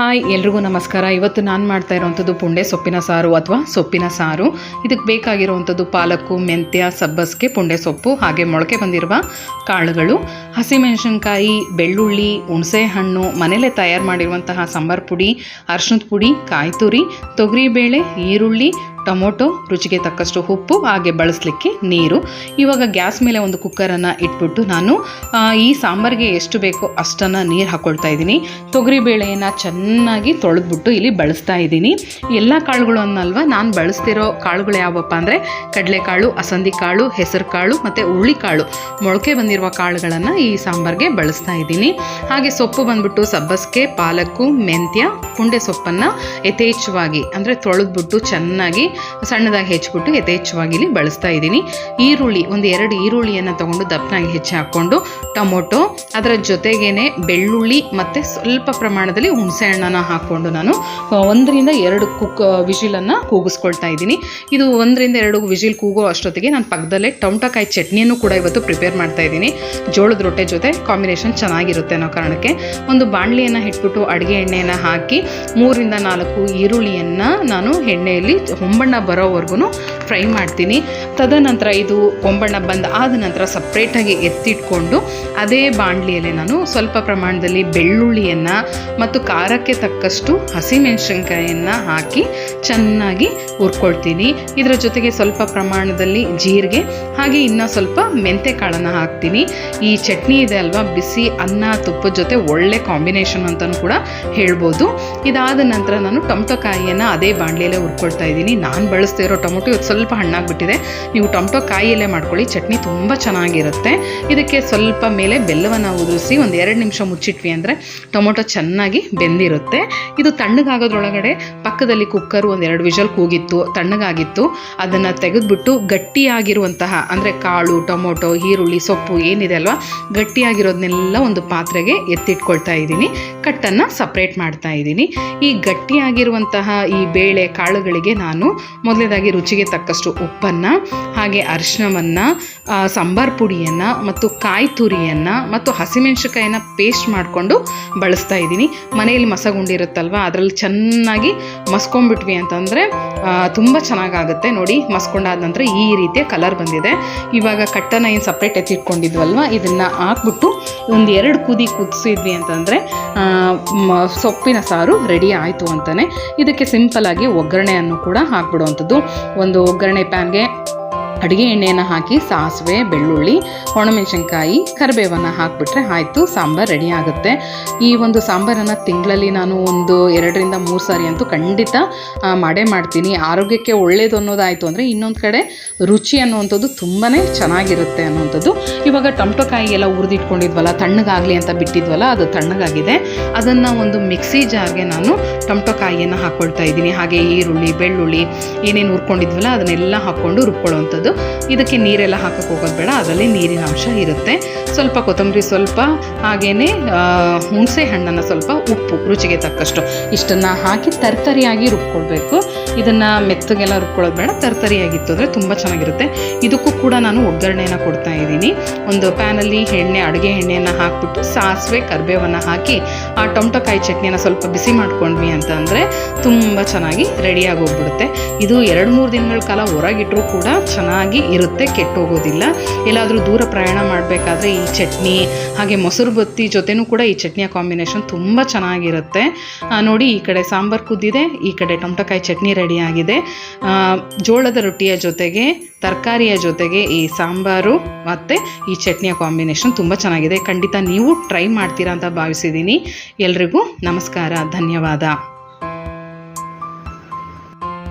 Hi, ಎಲ್ರಿಗೂ ನಮಸ್ಕಾರ. ಇವತ್ತು ನಾನು ಮಾಡ್ತಾ ಇರೋವಂಥದ್ದು ಪುಂಡೆ ಸೊಪ್ಪಿನ ಸಾರು ಅಥವಾ ಸೊಪ್ಪಿನ ಸಾರು. ಇದಕ್ಕೆ ಬೇಕಾಗಿರುವಂಥದ್ದು ಪಾಲಕು ಮೆಂತ್ಯ, ಸಬ್ಬಸ್ಗೆ ಪುಂಡೆ ಸೊಪ್ಪು, ಹಾಗೆ ಮೊಳಕೆ ಬಂದಿರುವ ಕಾಳುಗಳು. ಹಸಿಮೆಣಸಿನ್ಕಾಯಿ, ಬೆಳ್ಳುಳ್ಳಿ ಹುಣಸೆ ಹಣ್ಣು ಮನೆಯಲ್ಲೇ ತಯಾರು ಮಾಡಿರುವಂತಹ ಸಾಂಬಾರು ಪುಡಿ, ಅರ್ಶಿಣದ ಪುಡಿ ಕಾಯಿ ತುರಿ ತೊಗರಿಬೇಳೆ, ಈರುಳ್ಳಿ ಟೊಮೊಟೊ, ರುಚಿಗೆ ತಕ್ಕಷ್ಟು ಉಪ್ಪು, ಹಾಗೆ ಬಳಸಲಿಕ್ಕೆ ನೀರು. ಇವಾಗ ಗ್ಯಾಸ್ ಮೇಲೆ ಒಂದು ಕುಕ್ಕರನ್ನು ಇಟ್ಬಿಟ್ಟು ನಾನು ಈ ಸಾಂಬಾರಿಗೆ ಎಷ್ಟು ಬೇಕೋ ಅಷ್ಟನ್ನು ನೀರು ಹಾಕ್ಕೊಳ್ತಾ ಇದ್ದೀನಿ. ತೊಗರಿಬೇಳೆಯನ್ನು ಚೆನ್ನಾಗಿ ತೊಳೆದ್ಬಿಟ್ಟು ಇಲ್ಲಿ ಬಳಸ್ತಾ ಇದ್ದೀನಿ. ಎಲ್ಲ ಕಾಳುಗಳು ಅನ್ನಲ್ವ ನಾನು ಬಳಸ್ತಿರೋ ಕಾಳುಗಳು ಯಾವಪ್ಪ ಅಂದರೆ, ಕಡಲೆಕಾಳು, ಅಸಂದಿ ಕಾಳು, ಹೆಸರು ಕಾಳು ಮತ್ತು ಹುರುಳಿಕಾಳು ಮೊಳಕೆ ಬಂದಿರುವ ಕಾಳುಗಳನ್ನು ಈ ಸಾಂಬಾರಿಗೆ ಬಳಸ್ತಾ ಇದ್ದೀನಿ. ಹಾಗೆ ಸೊಪ್ಪು ಬಂದ್ಬಿಟ್ಟು ಸಬ್ಬಸ್ಗೆ, ಪಾಲಕ್ಕು, ಮೆಂತ್ಯ ಪುಂಡೆ ಸೊಪ್ಪನ್ನು ಯಥೇಚ್ಛವಾಗಿ ಅಂದರೆ ತೊಳೆದ್ಬಿಟ್ಟು ಚೆನ್ನಾಗಿ ಸಣ್ಣದಾಗಿ ಹೆಚ್ಚಿಬಿಟ್ಟು ಯಥೇಚ್ಛವಾಗಿ ಇಲ್ಲಿ ಬಳಸ್ತಾ ಇದ್ದೀನಿ. ಈರುಳ್ಳಿ, ಒಂದು ಎರಡು ಈರುಳ್ಳಿಯನ್ನು ತಗೊಂಡು ದಪ್ಪನಾಗಿ ಹೆಚ್ಚಿ ಹಾಕ್ಕೊಂಡು ಟೊಮೊಟೊ, ಅದರ ಜೊತೆಗೇನೆ ಬೆಳ್ಳುಳ್ಳಿ ಮತ್ತು ಸ್ವಲ್ಪ ಪ್ರಮಾಣದಲ್ಲಿ ಹುಣಸೆ ಹಣ್ಣನ್ನು ಹಾಕ್ಕೊಂಡು ನಾನು ಒಂದರಿಂದ ಎರಡು ಕುಕ್ ವಿಜಿಲನ್ನು ಕೂಗಿಸ್ಕೊಳ್ತಾ ಇದ್ದೀನಿ. ಇದು ಒಂದರಿಂದ ಎರಡು ವಿಜಿಲ್ ಕೂಗೋ ಅಷ್ಟೊತ್ತಿಗೆ ನಾನು ಪಕ್ಕದಲ್ಲೇ ಟೊಮಟೊಕಾಯಿ ಚಟ್ನಿಯನ್ನು ಕೂಡ ಇವತ್ತು ಪ್ರಿಪೇರ್ ಮಾಡ್ತಾ ಇದ್ದೀನಿ. ಜೋಳದ ರೊಟ್ಟೆ ಜೊತೆ ಕಾಂಬಿನೇಷನ್ ಚೆನ್ನಾಗಿರುತ್ತೆ ಅನ್ನೋ ಕಾರಣಕ್ಕೆ. ಒಂದು ಬಾಣಲಿಯನ್ನು ಇಟ್ಬಿಟ್ಟು ಅಡುಗೆ ಎಣ್ಣೆಯನ್ನು ಹಾಕಿ ಮೂರಿಂದ ನಾಲ್ಕು ಈರುಳ್ಳಿಯನ್ನು ನಾನು ಎಣ್ಣೆಯಲ್ಲಿ ಹೊಂಬಣ್ಣ ಬರೋವರೆಗೂ ಫ್ರೈ ಮಾಡ್ತೀನಿ. ತದನಂತರ ಇದು ಕೊಂಬಣ್ಣ ಬಂದ ಆದ ನಂತರ ಸಪ್ರೇಟಾಗಿ ಎತ್ತಿಟ್ಕೊಂಡು ಅದೇ ಬಾಣಲಿಯಲ್ಲಿ ನಾನು ಸ್ವಲ್ಪ ಪ್ರಮಾಣದಲ್ಲಿ ಬೆಳ್ಳುಳ್ಳಿಯನ್ನು ಮತ್ತು ಖಾರಕ್ಕೆ ತಕ್ಕಷ್ಟು ಹಸಿಮೆಣಸಿನ್ಕಾಯಿಯನ್ನು ಹಾಕಿ ಚೆನ್ನಾಗಿ ಹುರ್ಕೊಳ್ತೀನಿ. ಇದರ ಜೊತೆಗೆ ಸ್ವಲ್ಪ ಪ್ರಮಾಣದಲ್ಲಿ ಜೀರಿಗೆ, ಹಾಗೆ ಇನ್ನೂ ಸ್ವಲ್ಪ ಮೆಂತೆ ಕಾಳನ್ನು ಹಾಕ್ತೀನಿ. ಈ ಚಟ್ನಿ ಇದೆ ಅಲ್ವಾ, ಬಿಸಿ ಅನ್ನ ತುಪ್ಪದ ಜೊತೆ ಒಳ್ಳೆ ಕಾಂಬಿನೇಷನ್ ಅಂತಲೂ ಕೂಡ ಹೇಳ್ಬೋದು. ಇದಾದ ನಂತರ ನಾನು ಟೊಮಟೊ ಕಾಯಿಯನ್ನು ಅದೇ ಬಾಣಲಿಯಲ್ಲೇ ಹುರ್ಕೊಳ್ತಾ ಇದ್ದೀನಿ. ನಾನು ಬಳಸ್ತಾ ಇರೋ ಟೊಮೊಟೊ ಇವತ್ತು ಸ್ವಲ್ಪ ಹಣ್ಣಾಗಿಬಿಟ್ಟಿದೆ. ನೀವು ಟೊಮೊಟೊ ಕಾಯಿಯಲ್ಲೇ ಮಾಡ್ಕೊಳ್ಳಿ, ಚಟ್ನಿ ತುಂಬ ಚೆನ್ನಾಗಿರುತ್ತೆ. ಇದಕ್ಕೆ ಸ್ವಲ್ಪ ಮೇಲೆ ಬೆಲ್ಲವನ್ನು ಉದುರಿಸಿ ಒಂದು ಎರಡು ನಿಮಿಷ ಮುಚ್ಚಿಟ್ವಿ ಅಂದರೆ ಟೊಮೊಟೊ ಚೆನ್ನಾಗಿ ಬೆಂದಿರುತ್ತೆ. ಇದು ತಣ್ಣಗಾಗೋದ್ರೊಳಗಡೆ ಪಕ್ಕದಲ್ಲಿ ಕುಕ್ಕರ್ ಒಂದು ಎರಡು ವಿಷಲ್ ಕೂಗಿತ್ತು, ತಣ್ಣಗಾಗಿತ್ತು. ಅದನ್ನು ತೆಗೆದುಬಿಟ್ಟು ಗಟ್ಟಿಯಾಗಿರುವಂತಹ ಅಂದರೆ ಕಾಳು, ಟೊಮೊಟೊ, ಈರುಳ್ಳಿ, ಸೊಪ್ಪು ಏನಿದೆ ಅಲ್ವಾ ಗಟ್ಟಿಯಾಗಿರೋದನ್ನೆಲ್ಲ ಒಂದು ಪಾತ್ರೆಗೆ ಎತ್ತಿಟ್ಕೊಳ್ತಾ ಇದ್ದೀನಿ. ಕಟ್ಟನ್ನು ಸಪ್ರೇಟ್ ಮಾಡ್ತಾ ಇದ್ದೀನಿ. ಈ ಗಟ್ಟಿಯಾಗಿರುವಂತಹ ಈ ಬೇಳೆ ಕಾಳುಗಳಿಗೆ ನಾನು ಮೊದಲನೇದಾಗಿ ರುಚಿಗೆ ತಕ್ಕಷ್ಟು ಉಪ್ಪನ್ನು, ಹಾಗೆ ಅರಿಶಿನವನ್ನು ಸಾಂಬಾರ್ ಪುಡಿಯನ್ನು ಮತ್ತು ಕಾಯಿ ತುರಿಯನ್ನು ಮತ್ತು ಹಸಿಮೆಣಸಿಕಾಯನ್ನು ಪೇಸ್ಟ್ ಮಾಡಿಕೊಂಡು ಬಳಸ್ತಾ ಇದ್ದೀನಿ. ಮನೆಯಲ್ಲಿ ಮಸಗುಂಡಿರುತ್ತಲ್ವ ಅದರಲ್ಲಿ ಚೆನ್ನಾಗಿ ಮಸ್ಕೊಂಡ್ಬಿಟ್ವಿ ಅಂತಂದರೆ ತುಂಬ ಚೆನ್ನಾಗಾಗುತ್ತೆ. ನೋಡಿ ಮಸ್ಕೊಂಡಾದ ನಂತರ ಈ ರೀತಿಯ ಕಲರ್ ಬಂದಿದೆ. ಇವಾಗ ಕಟ್ಟನ ಏನು ಸಪ್ರೇಟ್ ಎತ್ತಿಟ್ಕೊಂಡಿದ್ವಲ್ವ ಇದನ್ನು ಹಾಕ್ಬಿಟ್ಟು ಒಂದು ಎರಡು ಕುದಿ ಕುದಿಸಿದ್ವಿ ಅಂತಂದರೆ ಸೊಪ್ಪಿನ ಸಾರು ರೆಡಿ ಆಯಿತು ಅಂತಲೇ ಇದಕ್ಕೆ ಸಿಂಪಲಾಗಿ ಒಗ್ಗರಣೆಯನ್ನು ಕೂಡ ಹಾಕ್ಬಿಡುವಂಥದ್ದು ಒಂದು ಒಗ್ಗರಣೆ ಪ್ಯಾನ್ಗೆ. ಅಡುಗೆ ಎಣ್ಣೆಯನ್ನು ಹಾಕಿ ಸಾಸಿವೆ, ಬೆಳ್ಳುಳ್ಳಿ, ಒಣಮೆಣಸಿನ್ಕಾಯಿ, ಕರಿಬೇವನ್ನು ಹಾಕಿಬಿಟ್ರೆ ಆಯಿತು, ಸಾಂಬಾರು ರೆಡಿ ಆಗುತ್ತೆ. ಈ ಒಂದು ಸಾಂಬಾರನ್ನು ತಿಂಗಳಲ್ಲಿ ನಾನು ಒಂದು ಎರಡರಿಂದ ಮೂರು ಸಾರಿ ಅಂತೂ ಖಂಡಿತ ಮಾಡೇ ಮಾಡ್ತೀನಿ. ಆರೋಗ್ಯಕ್ಕೆ ಒಳ್ಳೆಯದು ಅನ್ನೋದಾಯಿತು ಅಂದರೆ ಇನ್ನೊಂದು ಕಡೆ ರುಚಿ ಅನ್ನುವಂಥದ್ದು ತುಂಬಾ ಚೆನ್ನಾಗಿರುತ್ತೆ ಅನ್ನುವಂಥದ್ದು. ಇವಾಗ ಟೊಮಟೊ ಕಾಯಿ ಎಲ್ಲ ಹುರಿದಿಟ್ಕೊಂಡಿದ್ವಲ್ಲ, ತಣ್ಣಗಾಗಲಿ ಅಂತ ಬಿಟ್ಟಿದ್ವಲ್ಲ, ಅದು ತಣ್ಣಗಾಗಿದೆ. ಅದನ್ನು ಒಂದು ಮಿಕ್ಸಿ ಜಾರ್ಗೆ ನಾನು ಟೊಮಟೊ ಕಾಯಿಯನ್ನು ಹಾಕ್ಕೊಳ್ತಾ ಇದ್ದೀನಿ. ಹಾಗೆ ಈರುಳ್ಳಿ, ಬೆಳ್ಳುಳ್ಳಿ ಏನೇನು ಹುರ್ಕೊಂಡಿದ್ವಲ್ಲ, ಅದನ್ನೆಲ್ಲ ಹಾಕ್ಕೊಂಡು ರುಬ್ಕೊಳ್ಳೋವಂಥದ್ದು. ಇದಕ್ಕೆ ನೀರೆಲ್ಲ ಹಾಕಕ್ಕೆ ಹೋಗೋದು ಬೇಡ, ಅದರಲ್ಲಿ ನೀರಿನ ಅಂಶ ಇರುತ್ತೆ. ಸ್ವಲ್ಪ ಕೊತ್ತಂಬರಿ ಸ್ವಲ್ಪ ಹಾಗೆಯೇ ಹುಣಸೆ ಹಣ್ಣನ್ನು ಸ್ವಲ್ಪ ಉಪ್ಪು, ರುಚಿಗೆ ತಕ್ಕಷ್ಟು. ಇಷ್ಟನ್ನು ಹಾಕಿ ತರ್ತರಿಯಾಗಿ ರುಬ್ಕೊಳ್ಬೇಕು. ಇದನ್ನು ಮೆತ್ತಗೆಲ್ಲ ರುಬ್ಕೊಳ್ಳೋದು ಬೇಡ, ತರ್ತರಿಯಾಗಿತ್ತು ಅಂದರೆ ತುಂಬ ಚೆನ್ನಾಗಿರುತ್ತೆ. ಇದಕ್ಕೂ ಕೂಡ ನಾನು ಒಗ್ಗರಣೆಯನ್ನು ಕೊಡ್ತಾ ಇದ್ದೀನಿ. ಒಂದು ಪ್ಯಾನಲ್ಲಿ ಎಣ್ಣೆ, ಅಡುಗೆ ಎಣ್ಣೆಯನ್ನು ಹಾಕ್ಬಿಟ್ಟು, ಸಾಸಿವೆ, ಕರಿಬೇವನ್ನು ಹಾಕಿ ಆ ಟೊಮಟೊ ಕಾಯಿ ಚಟ್ನಿಯನ್ನು ಸ್ವಲ್ಪ ಬಿಸಿ ಮಾಡ್ಕೊಂಡ್ವಿ ಅಂತ ಅಂದರೆ ತುಂಬ ಚೆನ್ನಾಗಿ ರೆಡಿಯಾಗಿ ಹೋಗ್ಬಿಡುತ್ತೆ. ಇದು ಎರಡು ಮೂರು ದಿನಗಳ ಕಾಲ ಹೊರಗಿಟ್ಟರೂ ಕೂಡ ಚೆನ್ನಾಗಿ ಇರುತ್ತೆ ಕೆಟ್ಟೋಗೋದಿಲ್ಲ ಎಲ್ಲಾದರೂ ದೂರ ಪ್ರಯಾಣ ಮಾಡಬೇಕಾದ್ರೆ ಈ ಚಟ್ನಿ, ಹಾಗೆ ಮೊಸರು ಬತ್ತಿ ಜೊತೆನೂ ಕೂಡ ಈ ಚಟ್ನಿಯ ಕಾಂಬಿನೇಷನ್ ತುಂಬ ಚೆನ್ನಾಗಿರುತ್ತೆ. ನೋಡಿ ಈ ಕಡೆ ಸಾಂಬಾರು ಕುದ್ದಿದೆ, ಈ ಕಡೆ ಟೊಮಟೊಕಾಯಿ ಚಟ್ನಿ ರೆಡಿಯಾಗಿದೆ ಜೋಳದ ರೊಟ್ಟಿಯ ಜೊತೆಗೆ ತರಕಾರಿಯ ಜೊತೆಗೆ ಈ ಸಾಂಬಾರು ಮತ್ತು ಈ ಚಟ್ನಿಯ ಕಾಂಬಿನೇಷನ್ ತುಂಬ ಚೆನ್ನಾಗಿದೆ. ಖಂಡಿತ ನೀವು ಟ್ರೈ ಮಾಡ್ತೀರಾ ಅಂತ ಭಾವಿಸಿದ್ದೀನಿ. ಎಲ್ರಿಗೂ ನಮಸ್ಕಾರ, ಧನ್ಯವಾದ.